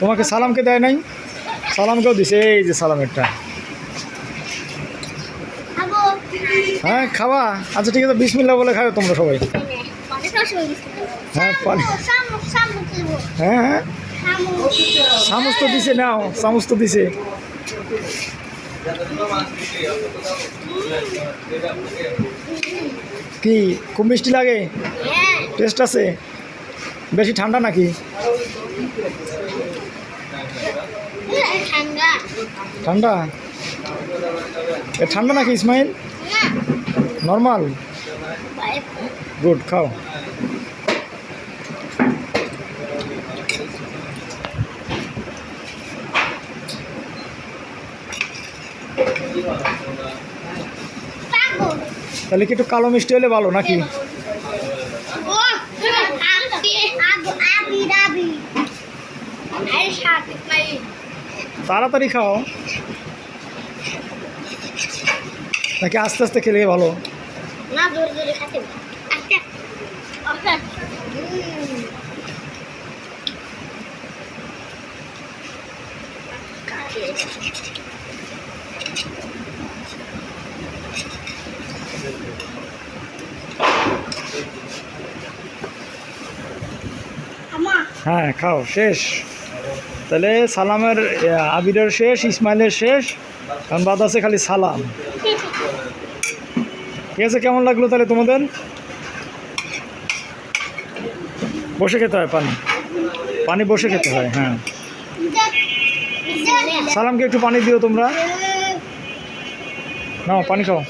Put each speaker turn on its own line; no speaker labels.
তোমাকে সালামকে দেয় নাই? সালামকেও দিছে এই যে সালামেরটা। হ্যাঁ খাওয়া আচ্ছা ঠিক আছে বিসমিল্লা বলে খাবে তোমরা সবাই। হ্যাঁ পানি। হ্যাঁ হ্যাঁ।
শামুক
তো দিছে নাও চামচ তো দিছে। কি খুব মিষ্টি লাগে?
হ্যাঁ।
টেস্ট আছে? বেশি ঠান্ডা নাকি?
ঠান্ডা
ঠান্ডা নাকি ইসমাইল নর্মাল গুড খাও তাহলে কি একটু কালো মিষ্টি হলে ভালো নাকি তাড়াতাড়ি খাও। নাকি আস্তে আস্তে খেলে ভালো?
না জোরে জোরে খাতে আচ্ছা। আচ্ছা। আমা
হ্যাঁ খাও শেষ। তাহলে সালামের আবিরের শেষ, ইসমাইলের শেষ, কারণ বাদ আছে খালি সালাম। ঠিক আছে, কেমন লাগল তাহলে তোমাদের? বসে খেতে হয় পানি। পানি বসে খেতে হয় হ্যাঁ। সালামকে একটু পানি দিও তোমরা। নাও, পানি খাও.